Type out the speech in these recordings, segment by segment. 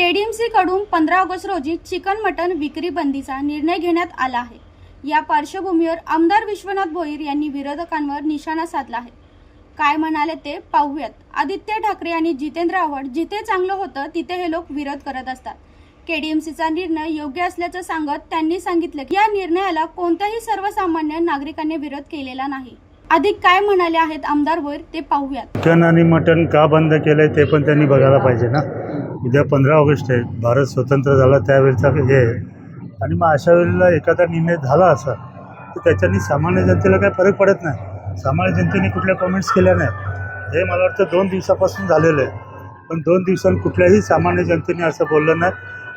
KDMC कडून पंधरा August रोजी चिकन मटन विक्री बंदीचा निर्णय घेण्यात आला आहे. या पार्श्वभूमीवर आमदार विश्वनाथ भोईर यांनी विरोधकांवर निशाणा साधला आहे. काय म्हणाले ते पाहूयात. आदित्य ठाकरे आणि जितेंद्र आव्हाड जिथे चांगलं होतं तिथे हे लोक विरोध करत असतात. केडीएमसीचा निर्णय योग्य असल्याचं सांगत त्यांनी सांगितलं की या निर्णयाला कोणत्याही सर्वसामान्य नागरिकांनी विरोध केलेला नाही. अधिक काय म्हणाले आहेत आमदार भोईर ते पाहूयात. चिकन आणि मटन का बंद केलं ते पण त्यांनी बघायला पाहिजे ना? उद्या पंधरा ऑगस्ट आहे. भारत स्वतंत्र झाला त्यावेळेचा हे आहे. आणि मग अशा वेळेला एखादा निर्णय झाला असा तर त्याच्यानी सामान्य जनतेला काही फरक पडत नाही. सामान्य जनतेने कुठल्या कमेंट्स केल्या नाही हे मला वाटतं दोन दिवसापासून झालेलं आहे. पण दोन दिवसांत कुठल्याही सामान्य जनतेने असं बोललं नाही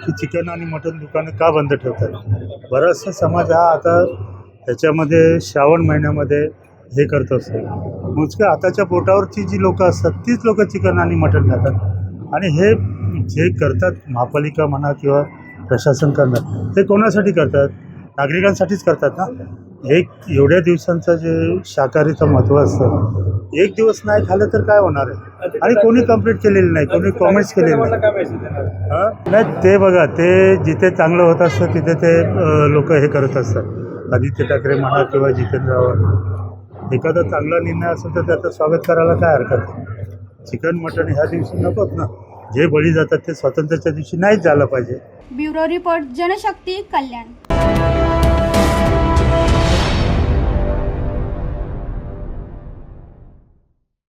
की चिकन आणि मटन दुकानं का बंद ठेवतात. बराचसा समाज हा आता त्याच्यामध्ये श्रावण महिन्यामध्ये हे करत असतो. मोजक्या आताच्या पोटावरची जी लोकं असतात तीच लोकं चिकन आणि मटण खातात. आणि हे जे करतात महापालिका म्हणा किंवा प्रशासन करणार ते कोणासाठी करतात? नागरिकांसाठीच करतात ना? एक एवढ्या दिवसांचं जे शाकाहारीचं महत्त्व असतं एक दिवस नाही खाल्लं तर काय होणार आहे? आणि कोणी कंप्लीट केलेली नाही कोणी कॉमेंट्स केलेले नाही. नाही ते बघा ते जिथे चांगलं होत असतं तिथे ते लोक हे करत असतात. आदित्य ठाकरे म्हणा किंवा जितेंद्र आव्हाड. एखादा चांगला निर्णय असेल तर त्याचं स्वागत करायला काय हरकत चिकन मटण ह्या दिवशी नकोत ना? जे बळी जातात ते स्वातंत्र्याच्या दिवशी नाहीच झालं पाहिजे. Bureau report Janshakti Kalyan.